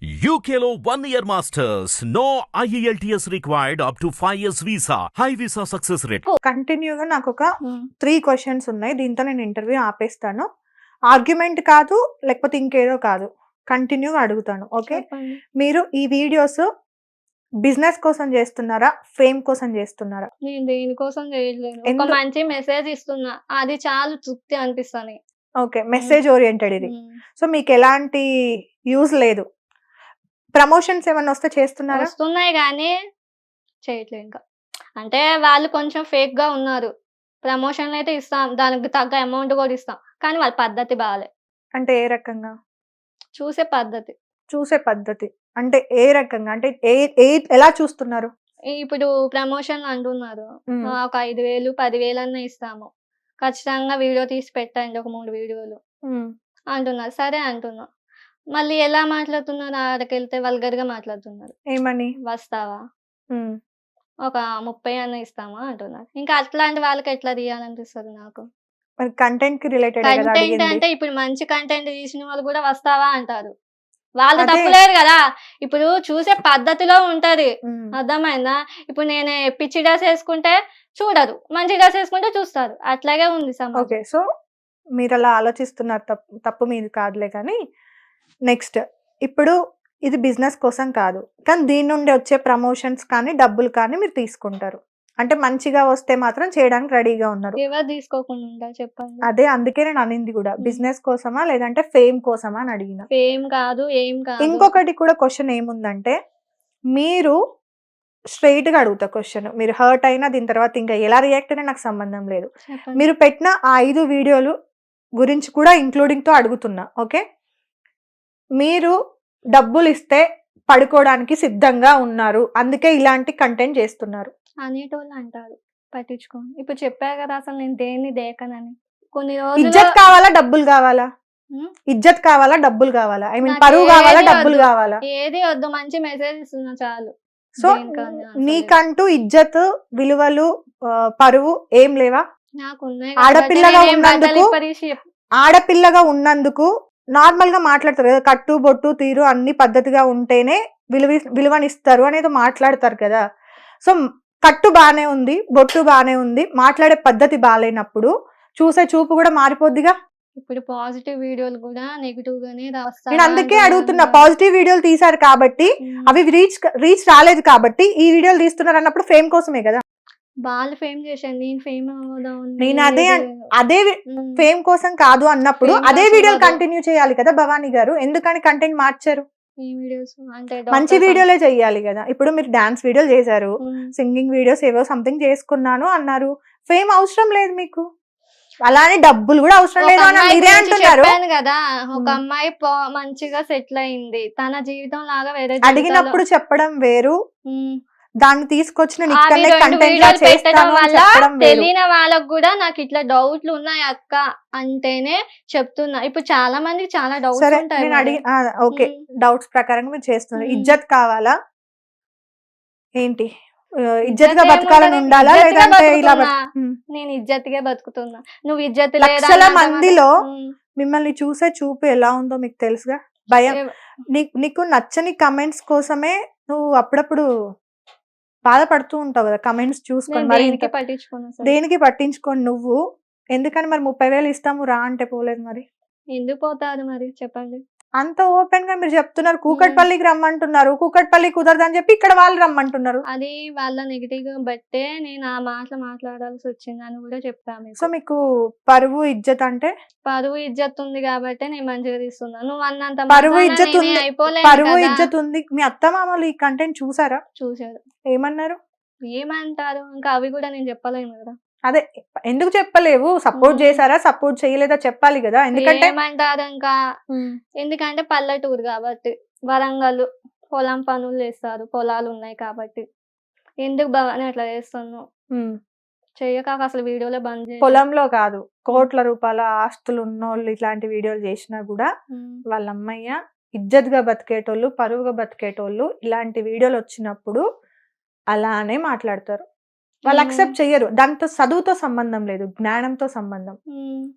One year masters. No E IELTS required up to 5 years visa. High visa success rate. కంటిన్యూగా నాకు ఒక three questions ఉన్నాయి. దీంతో నేను ఇంటర్వ్యూ ఆపేస్తాను. ఆర్గ్యుమెంట్ కాదు లేకపోతే ఇంకేదో కాదు. కంటిన్యూగా అడుగుతాను ఓకే? మీరు ఈ వీడియోస్ బిజినెస్ కోసం చేస్తున్నారా? ఫేమ్ కోసం చేస్తున్నారా? నేను దేనికోసం చేయట్లేదు. ఒక మంచి మెసేజ్ ఇస్తున్నా. అది చాలు తృప్తి అనిపిస్తాను ఓకే మెసేజ్ ఓరియంటెడ్ ఇది. సో మీకు ఎలాంటి యూజ్ లేదు. ప్రమోషన్స్ ఏమైనా వస్తే చేస్తున్నారా? వస్తున్నాయి కానీ చేయట్లేదు ఇంకా. అంటే వాళ్ళు కొంచెం ఫేక్గా ఉన్నారు. ప్రమోషన్లు అయితే ఇస్తాం. దానికి తగ్గ అమౌంట్ కూడా ఇస్తాం. కానీ వాళ్ళ పద్ధతి బాగాలే అంటే ఏ రకంగా? చూసే పద్ధతి. చూసే పద్ధతి. అంటే ఏ రకంగా? అంటే ఏ ఏ ఎలా చూస్తున్నారు? ఇప్పుడు ప్రమోషన్ అంటున్నారు. ఒక ఐదు వేలు పదివేలు అన్న ఇస్తాము. ఖచ్చితంగా వీడియో తీసి పెట్టండి ఒక మూడు వీడియోలు. అంటున్నారు. సరే అంటున్నా. మళ్ళీ ఎలా మాట్లాడుతున్నారు? ఆడకి వెళ్తే వల్గర్గా మాట్లాడుతున్నారు. ఏమని? వస్తావా. ఒక ముప్పై అన్న ఇస్తామా? అంటున్నారు. ఇంకా అట్లాంటి వాళ్ళకి ఎట్లా తీయాలనిపిస్తుంది నాకు? మరి కంటెంట్కి రిలేటెడ్ కంటెంట్ అంటే ఇప్పుడు మంచి కంటెంట్ తీసిన వాళ్ళు కూడా వస్తావా అంటారు. వాళ్ళు అదే. తప్పులేదు కదా! ఇప్పుడు చూసే పద్ధతిలో ఉంటది. అర్థమైందా? ఇప్పుడు నేను పిచ్చి డ్రెస్ వేసుకుంటే చూడరు. మంచి డ్రెస్ వేసుకుంటే చూస్తారు. అట్లాగే ఉంది సమాజం. ఓకే సో మీరు అలా ఆలోచిస్తున్నారు తప్పు తప్పు మీది కాదులే కానీ నెక్స్ట్. ఇప్పుడు ఇది బిజినెస్ కోసం కాదు. కానీ దీని నుండి వచ్చే ప్రమోషన్స్ కానీ డబ్బులు కానీ మీరు తీసుకుంటారు. అంటే మంచిగా వస్తే మాత్రం చేయడానికి రెడీగా ఉన్నారు. ఎవరు తీసుకోకుండా చెప్పండి. అదే అందుకే నేను అనింది కూడా. బిజినెస్ కోసమా లేదంటే ఫేమ్ కోసమా అని అడిగిన. ఏం కాదు ఏం కాదు. ఇంకొకటి కూడా క్వశ్చన్ ఏముందంటే మీరు స్ట్రైట్గా అడుగుతా క్వశ్చన్. మీరు హర్ట్ అయినా దీని తర్వాత ఇంకా ఎలా రియాక్ట్ అయినా నాకు సంబంధం లేదు. మీరు పెట్టిన ఆ ఐదు వీడియోలు గురించి కూడా ఇంక్లూడింగ్తో అడుగుతున్నా ఓకే? మీరు డబ్బులు ఇస్తే పడుకోవడానికి సిద్ధంగా ఉన్నారు. అందుకే ఇలాంటి కంటెంట్ చేస్తున్నారు. అనేటోళ్ళు అంటారు. పట్టించుకోండి ఇప్పుడు చెప్పా కదా అసలు నేను దేన్ని దేకనని. కొన్ని రోజులు ఇజ్జత్ కావాలా డబ్బులు కావాలా? ఉమ్, ఇజ్జత్ కావాలా డబ్బులు కావాలా? ఐ మీన్ నాకు పరువు కావాలా ఏది డబ్బులు వద్దు. కావాలా? ఏది వద్దు. మంచి మెసేజ్ ఇస్తున్నా చాలు. సో అసలు? నీకంటూ ఇజ్జత్ విలువలు ఆ, పరువు ఏం లేవా? నాకు ఉన్నాయి ఆడపిల్లగా నేనేం ఉన్నందుకు బట్టలు ఇప్పదీసి చెప్- ఆడపిల్లగా ఉన్నందుకు నార్మల్గా మాట్లాడతారు కదా కట్టు బొట్టు తీరు అన్ని పద్ధతిగా ఉంటేనే విలువ విలువనిస్తారు అనేది మాట్లాడతారు కదా. సో కట్టు బానే ఉంది బొట్టు బానే ఉంది మాట్లాడే పద్ధతి బాగాలేనప్పుడు చూసే చూపు కూడా మారిపోద్దిగా? ఇప్పుడు పాజిటివ్ వీడియోలు కూడా నెగిటివ్ గానే నేను అందుకే అడుగుతున్నా పాజిటివ్ వీడియోలు తీశారు కాబట్టి అవి రీచ్ రీచ్ రాలేదు కాబట్టి ఈ వీడియోలు తీస్తున్నారు అన్నప్పుడు ఫేమ్ కోసమే కదా. వాళ్ళు ఫేమ్ చేశాను. నేను ఫేమ్ అవ్వదాం నేను అదే అదే ఫేమ్ కోసం కాదు అన్నప్పుడు అదే వీడియోలు. కంటిన్యూ చేయాలి కదా భవానీ గారు? ఎందుకని కంటెంట్ మార్చారు? మంచి వీడియోలే చెయ్యాలి కదా. ఇప్పుడు మీరు డాన్స్ వీడియోలు చేశారు. సింగింగ్ వీడియోస్ ఏవో సంథింగ్ చేసుకున్నాను అన్నారు. ఫేమ్ అవసరం లేదు మీకు? అలానే డబ్బులు కూడా అవసరం లేదు మీరే అంటున్నారు. కదా. ఒక. అమ్మాయి మంచిగా సెటిల్ అయింది. తన జీవితం లాగా వేరే అడిగినప్పుడు చెప్పడం వేరు. దాన్ని తీసుకొచ్చిన పెట్టడం వల్ల తెలియని వాళ్ళకు కూడా నాకు ఇట్లా డౌట్లు ఉన్నాయి అక్క అంటేనే చెప్తున్నా ఇప్పుడు చాలా మందికి చాలా డౌట్స్ ఉంటాయి. అడిగి ఓకే. డౌట్స్ ప్రకారంగా మీరు చేస్తున్నారు. ఇజ్జత్ కావాలా ఏంటి ఆ, ఇజ్జత్ ఇజ్జత్గా బతకాలని? ఉండాలా ఇజ్జత్గా లేదంటే ఇలా. నేను ఇజ్జత్గా బతుకుతున్నా నువ్వు ఇజ్జత్ లక్షల మందిలో. మిమ్మల్ని చూసే చూపు ఎలా ఉందో మీకు తెలుసుగా భయం నీకు నచ్చని కమెంట్స్ కోసమే నువ్వు అప్పుడప్పుడు బాధపడుతూ ఉంటావు కదా కమెంట్స్ చూసుకొని మరి దేనికి పట్టించుకొని నువ్వు? ఎందుకని మరి ముప్పై వేలు ఇస్తాము రా అంటే పోలేదు మరి. ఎందుకు పోతారు మరి? చెప్పండి. అంత ఓపెన్గా మీరు చెప్తున్నారు. కూకట్పల్లికి రమ్మంటున్నారు. కూకట్పల్లి కుదరదని చెప్పి ఇక్కడ వాళ్ళు రమ్మంటున్నారు. అది వాళ్ళ నెగిటివ్గా బట్టే నేను ఆ మాటలు మాట్లాడాల్సి వచ్చింది అని కూడా చెప్పాను మీకు. సో మీకు పరువు ఇజ్జత్ అంటే? పరువు ఇజ్జత్ ఉంది కాబట్టి నేను మంచిగా తీస్తున్నా. నువ్వు అన్నంత పరువు ఇజ్జత్ ఉంది. పరువు. ఇజ్జత్ ఉంది. మీ అత్త మామలు ఈ కంటెంట్ చూసారా? చూశారు. ఏమన్నారు? ఏమంటారు? ఇంకా అవి కూడా నేను చెప్పలేను కదా. అదే ఎందుకు చెప్పలేవు? సపోర్ట్. చేశారా? సపోర్ట్ చేయలేదా? చెప్పాలి కదా? ఎందుకంటే ఏమంటారు ఇంకా? ఎందుకంటే పల్లెటూరు కాబట్టి వరంగల్ పొలం పనులు చేస్తారు. పొలాలు ఉన్నాయి కాబట్టి. ఎందుకు భవాని అట్లా చేస్తున్నావు. చెయ్యక అసలు వీడియోలో బంద్. పొలంలో కాదు కోట్ల రూపాయల ఆస్తులు ఉన్నోళ్ళు ఇట్లాంటి వీడియోలు చేసినా కూడా. వాళ్ళ అమ్మయ్య ఇజ్జత్గా బతికేటోళ్ళు పరువుగా బతికేటోళ్ళు ఇలాంటి వీడియోలు వచ్చినప్పుడు అలానే మాట్లాడతారు. వాళ్ళు. అక్సెప్ట్ చెయ్యరు. దాంతో చదువుతో సంబంధం లేదు జ్ఞానంతో సంబంధం.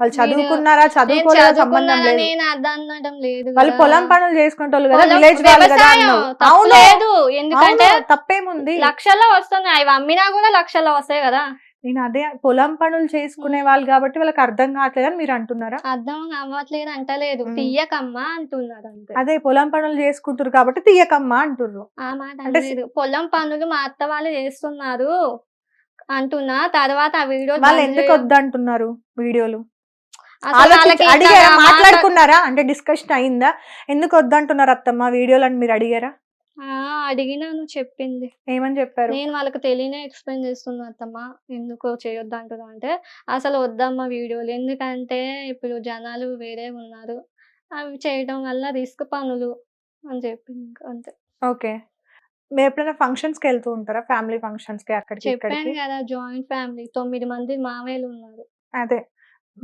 వాళ్ళు చదువుకున్నారా నేను చదువుకోలేదా సంబంధం లేదు. వాళ్ళు. పొలం పనులు చేసుకుంటారు కదా విలేజ్ లేదు. ఎందుకంటే తప్పేముంది? లక్షల్లో వస్తున్నాయి. అవి అమ్మినా కూడా లక్షల్లో వస్తాయి కదా. నేను అదే పొలం పనులు చేసుకునే వాళ్ళు కాబట్టి వాళ్ళకి అర్థం కావట్లేదు అని మీరు అంటున్నారా? అర్థం అవ్వట్లేదు అంటలేదు. తీయకమ్మా అంటున్నారు అంతే. అదే పొలం పనులు చేసుకుంటారు కాబట్టి తీయకమ్మా అంటుర్రు. ఆ మాట అంటే అనలేదు. పొలం పనులు మా అత్త వాళ్ళు చేస్తున్నారు. అంటున్నా. తర్వాత ఆ వీడియో వాళ్ళు ఎందుకు వద్దంటున్నారు వీడియోలు? అడిగారా? మాట్లాడుకున్నారా? అంటే డిస్కషన్ అయిందా? ఎందుకు వద్దంటున్నారు అత్తమ్మ? వీడియోలు అని మీరు అడిగారా? అడిగినాను చెప్పింది. ఏమని చెప్పారు? నేను వాళ్ళకి తెలియనే ఎక్స్ప్లెయిన్ చేస్తున్నా అత్తమ్మ. ఎందుకో చేయొద్దు అంటున్నా అంటే అసలు వద్దమ్మా వీడియోలు. ఎందుకంటే ఇప్పుడు జనాలు వేరే ఉన్నారు. అవి చేయడం వల్ల రిస్క్ పనులు అని చెప్పింది అంతే. ఓకే. మీరు ఎప్పుడైనా ఫంక్షన్స్కి వెళ్తూ ఉంటారా? ఫ్యామిలీ ఫంక్షన్స్కి అక్కడికి చెప్పాను ఇక్కడికి? కదా జాయింట్ ఫ్యామిలీ తొమ్మిది మంది మామయ్యలు ఉన్నారు. అదే.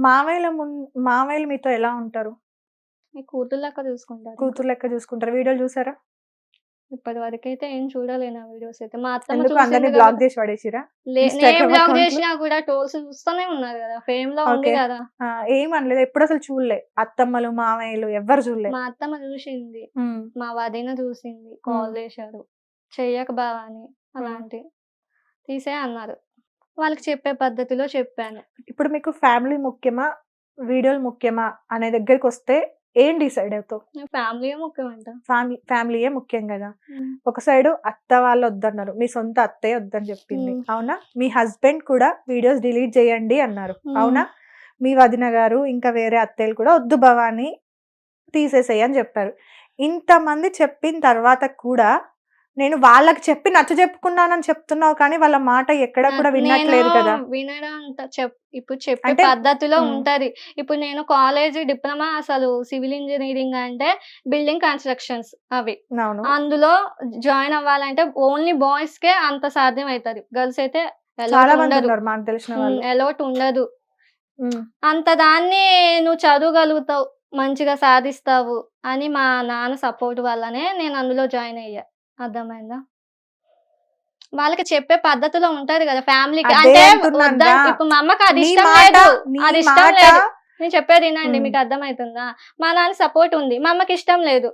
మామయ్యల ముందు మామయ్యలు మీతో ఎలా ఉంటారు? మీ కూతురు లెక్క చూసుకుంటారు కూతురు లెక్క చూసుకుంటారు. వీడియోలు చూసారా? ఇప్పటి వరకు అయితే ఏం చూడలేను ఆ వీడియోస్ అయితే. మా అత్తమ్మ ఎందుకు? అందరినీ చూసింది బ్లాక్ కాబట్టి- చేసి పడేసిరా? లే- Instagram నేను account లో? చేసినా కూడా టోల్స్ చూస్తూనే ఉన్నారు కదా. ఫేమ్లో ఉంది Okay. కదా. ఆ, ఏం అనలేదు. ఎప్పుడు అసలు చూడలే. అత్తమ్మలు మామయ్యలు ఎవ్వరు చూడలే. మా అత్తమ్మ చూసింది. మా వదిన చూసింది. కాల్ చేశారు. చెయ్యక బావా అని అలాంటి తీసే అన్నారు. వాళ్ళకి చెప్పే పద్ధతిలో చెప్పాను. ఇప్పుడు మీకు ఫ్యామిలీ ముఖ్యమా? వీడియోలు ముఖ్యమా? అనే దగ్గరికి వస్తే ఏం డిసైడ్ అవుతావు? ఫ్యామిలీ ముఖ్యం అంట ఫ్యామిలీ ఫ్యామిలీయే ముఖ్యం కదా. ఒక సైడ్ అత్త వాళ్ళు వద్దన్నారు మీ సొంత అత్తయ్య వద్దని చెప్పింది. అవునా? మీ హస్బెండ్ కూడా వీడియోస్ డిలీట్ చేయండి అన్నారు. అవునా? మీ వదిన గారు ఇంకా వేరే అత్తయ్యలు కూడా వద్దు భవాని తీసేసేయి అని చెప్పారు. ఇంతమంది చెప్పిన తర్వాత కూడా నేను వాళ్ళకి చెప్పి నచ్చ చెప్పుకున్నానని చెప్తున్నావు కానీ వాళ్ళ మాట ఎక్కడ కూడా వినట్లేదు కదా. వినడం ఇప్పుడు చెప్పే పద్ధతిలో. ఉంటది. ఇప్పుడు నేను కాలేజ్ డిప్లొమా అసలు సివిల్ ఇంజనీరింగ్ అంటే బిల్డింగ్ కన్స్ట్రక్షన్స్ అవి. అందులో జాయిన్ అవ్వాలంటే ఓన్లీ బాయ్స్ కే అంత సాధ్యం అవుతుంది గర్ల్స్ అయితే ఎలోట్ ఉండదు. అంత దాన్ని నువ్వు చదవగలుగుతావు మంచిగా సాధిస్తావు అని మా నాన్న సపోర్ట్ వల్లనే నేను అందులో జాయిన్ అయ్యా. అర్థమైందా? వాళ్ళకి చెప్పే పద్ధతిలో ఉంటది కదా ఫ్యామిలీకి. అంటే. ఇప్పుడు మా అమ్మకి అది ఇష్టం లేదు. అది ఇష్టం లేదు. నేను చెప్పేది వినండి. మీకు అర్థమవుతుందా మా నాన్న సపోర్ట్ ఉంది. మా అమ్మకి ఇష్టం లేదు.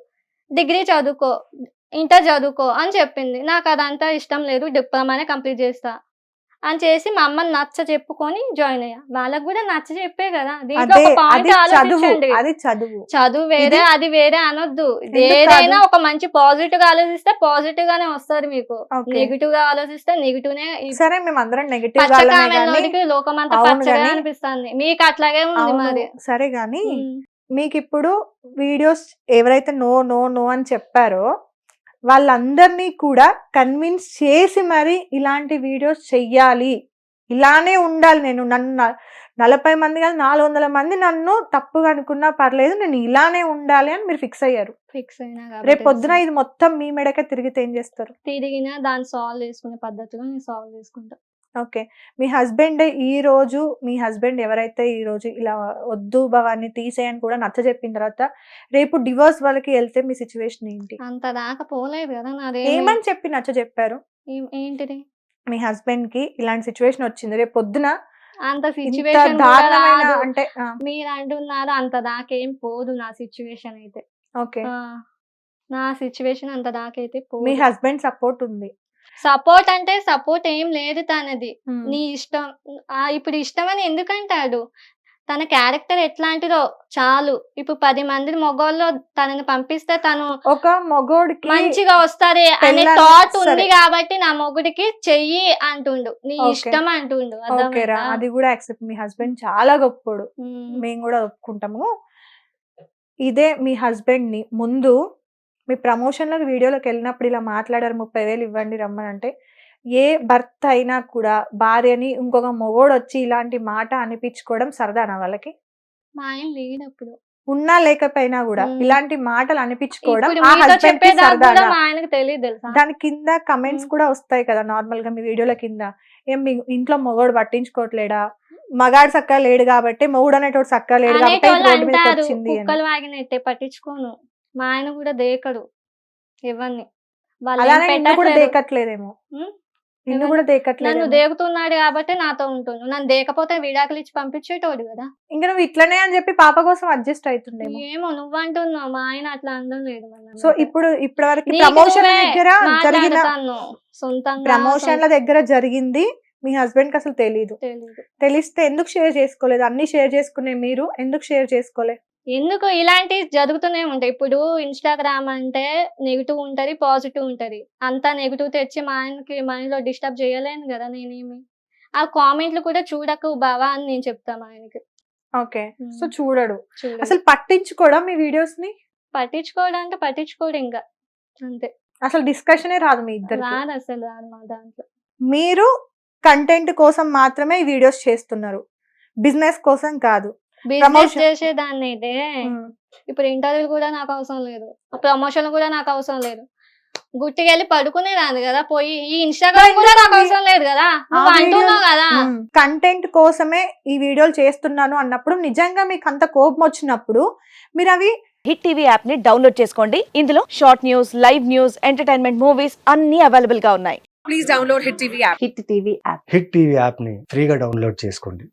డిగ్రీ చదువుకో ఇంటర్ చదువుకో అని చెప్పింది. నాకు అదంతా ఇష్టం లేదు. డిప్లొమానే కంప్లీట్ చేస్తా. అని చేసి మా అమ్మని నచ్చ చెప్పుకొని జాయిన్ అయ్యా. వాళ్ళకి కూడా నచ్చ చెప్పే కదా. దీంట్లో అదే ఒక అది పాయింట్ చదువు. ఆలోచించండి వేరే అది వేరే అనొద్దు. ఏదైనా? ఒక మంచి పాజిటివ్గా ఆలోచిస్తే పాజిటివ్ గానే వస్తుంది మీకు. నెగిటివ్గా ఆలోచిస్తే నెగిటివ్ నే సరే మేము అందరం నెగిటివ్ పచ్చగా గాని- అనిపిస్తుంది. మీకు అట్లాగే ఉంది మరి. సరే గాని. మీకు ఇప్పుడు వీడియోస్ ఎవరైతే నో నో నో అని చెప్పారో వాళ్ళందరినీ కూడా కన్విన్స్ చేసి మరి ఇలాంటి వీడియోస్ చెయ్యాలి. ఇలానే ఉండాలి నేను. నన్ను నలభై మంది కాదు నాలుగు వందల మంది నన్ను తప్పుగా అనుకున్నా పర్లేదు నేను ఇలానే ఉండాలి అని మీరు ఫిక్స్ అయ్యారు. ఫిక్స్ అయినా రేపు పొద్దున ఇది మొత్తం మీ మెడకే తిరిగితే ఏం చేస్తారు? తిరిగినా దాన్ని సాల్వ్ చేసుకునే పద్ధతిలో నేను సాల్వ్ చేసుకుంటా. ఓకే. మీ హస్బెండ్ ఈ రోజు మీ హస్బెండ్ ఎవరైతే ఈ రోజు ఇలా వద్దు భవాన్ని తీసేయని కూడా నచ్చ చెప్పిన తర్వాత రేపు డివోర్స్ వాళ్ళకి వెళ్తే మీ సిచ్యువేషన్ ఏంటి? అంత దాకా పోలేదు కదా నాదే ఏమని చెప్పి నచ్చ చెప్పారు? ఏంటిది? మీ హస్బెండ్కి ఇలాంటి సిచ్యువేషన్ వచ్చింది. రేపు పొద్దున అంత సిచ్యువేషన్ అంటే మీరు అంటున్నారు అంత దాకేం పోదు నా సిచ్యువేషన్ అయితే. ఓకే. నా సిచ్యువేషన్ అంత దాకైతే మీ హస్బెండ్ సపోర్ట్ ఉంది. సపోర్ట్ అంటే సపోర్ట్ ఏం లేదు తనది. నీ ఇష్టం ఆ, ఇప్పుడు ఇష్టం అని ఎందుకంటాడు? తన క్యారెక్టర్ ఎట్లాంటిదో చాలు. ఇప్పుడు పది మంది మొగోళ్ళు తనని పంపిస్తే తను ఒక మగోడికి మంచిగా వస్తది అనే థాట్. ఉంది కాబట్టి నా మొగుడికి చెయ్యి అంటుండు. నీ. ఇష్టం అంటుండు? అది కూడా యాక్సెప్ట్ మీ హస్బెండ్ చాలా గొప్పోడు. మేము కూడా ఒప్పుకుంటాము. ఇదే మీ హస్బెండ్ని ముందు మీ ప్రమోషన్లకు వీడియోలోకి వెళ్ళినప్పుడు ఇలా మాట్లాడారు ముప్పై వేలు ఇవ్వండి రమ్మని అంటే ఏ భర్త అయినా కూడా భార్యని ఇంకొక మొగోడు వచ్చి ఇలాంటి మాట అనిపించుకోవడం సరదానా వాళ్ళకి? మా ఆయన లేడు అప్పుడు ఉన్నా లేకపోయినా కూడా. ఇలాంటి మాటలు అనిపించుకోవడం ఇప్పుడు ఆ మీతో husband కి చెప్పేదాకా కూడా సరదానా మా ఆయనకు తెలియదు తెలుసా? దాని కింద కమెంట్స్. కూడా వస్తాయి కదా నార్మల్గా మీ వీడియోల కింద. ఏం మీ ఇంట్లో మొగోడు పట్టించుకోవట్లేడా? మగాడు సక్క లేడు కాబట్టి మొగుడు అనేటోడు సక్క లేడు కాబట్టి ఇది అనేటోళ్ళు రోడ్డు మీదకి అంటారు వచ్చింది అని. కుక్కలు వాగినట్టే పట్టించుకోను. మా ఆయన కూడా దేకడు అలానే నిన్ను కూడా. దేకట్లేదేమో? నిన్ను కూడా నన్ను దేకట్లేదు దేకుతున్నాడు కాబట్టి నాతో ఉంటుండు. నన్ను దేకపోతే విడాకులు ఇచ్చి పంపించేటోడు కదా. ఇంకా నువ్వు ఇట్లనే అని చెప్పి పాప కోసం అడ్జస్ట్ అవుతుండేమో ఏమో నువ్వంటున్నావు మా ఆయన అట్లా అనడం లేదు సో ఇప్పుడు ఇప్పటి వరకు ప్రమోషన్ నువ్వే దగ్గర జరిగిన మాట్లాడతాను సొంతంగా ప్రమోషన్ల దగ్గర జరిగింది. మీ హస్బెండ్కి అసలు తెలియదు తెలీదు. తెలిస్తే ఎందుకు షేర్ చేసుకోలేదు? అన్ని షేర్ చేసుకునే మీరు ఎందుకు షేర్ చేసుకోలే? ఎందుకు ఇలాంటివి జరుగుతూనే ఉంటాయి. ఇప్పుడు ఇన్స్టాగ్రామ్ అంటే నెగిటివ్ ఉంటది పాజిటివ్ ఉంటది. అంతా నెగిటివ్ తెచ్చి మా ఆయనకి మైండ్లో డిస్టర్బ్ చేయలేను కదా నేనేమి? ఆ కామెంట్లు కూడా చూడకు బావా అని నేను చెప్తాను ఆయనకి. ఓకే. సో చూడడు. చూడు అసలు పట్టించుకోవడం మీ వీడియోస్ని పట్టించుకోవడం అంటే పట్టించుకోడు ఇంకా. అంతే. అసలు డిస్కషనే రాదు మీ ఇద్దరు రాదు అసలు రాదు మా దాంట్లో. మీరు కంటెంట్ కోసం మాత్రమే ఈ వీడియోస్ చేస్తున్నారు. బిజినెస్ కోసం కాదు. బిజినెస్. చేసేదాన్ని అయితే ఇప్పుడు ఇంటర్వ్యూలు కూడా నాకు అవసరం లేదు. ప్రమోషన్ కూడా నాకు అవసరం లేదు. గుట్టికి వెళ్ళి పడుకునేదాన్ని కదా పోయి ఈ ఇన్స్టాగ్రామ్ కూడా నాకు అవసరం లేదు కదా నువ్వు అంటున్నావు కదా. కంటెంట్ కోసమే ఈ వీడియోలు చేస్తున్నాను అన్నప్పుడు నిజంగా మీకు అంత కోపం వచ్చినప్పుడు మీరు అవి హిట్ టీవీ యాప్ని డౌన్లోడ్ చేసుకోండి. ఇందులో short news live news entertainment movies అన్ని అవైలబుల్గా ఉన్నాయి. Please download Hit TV app. Hit TV app hit TV యాప్ని ఫ్రీగా డౌన్లోడ్ చేసుకోండి.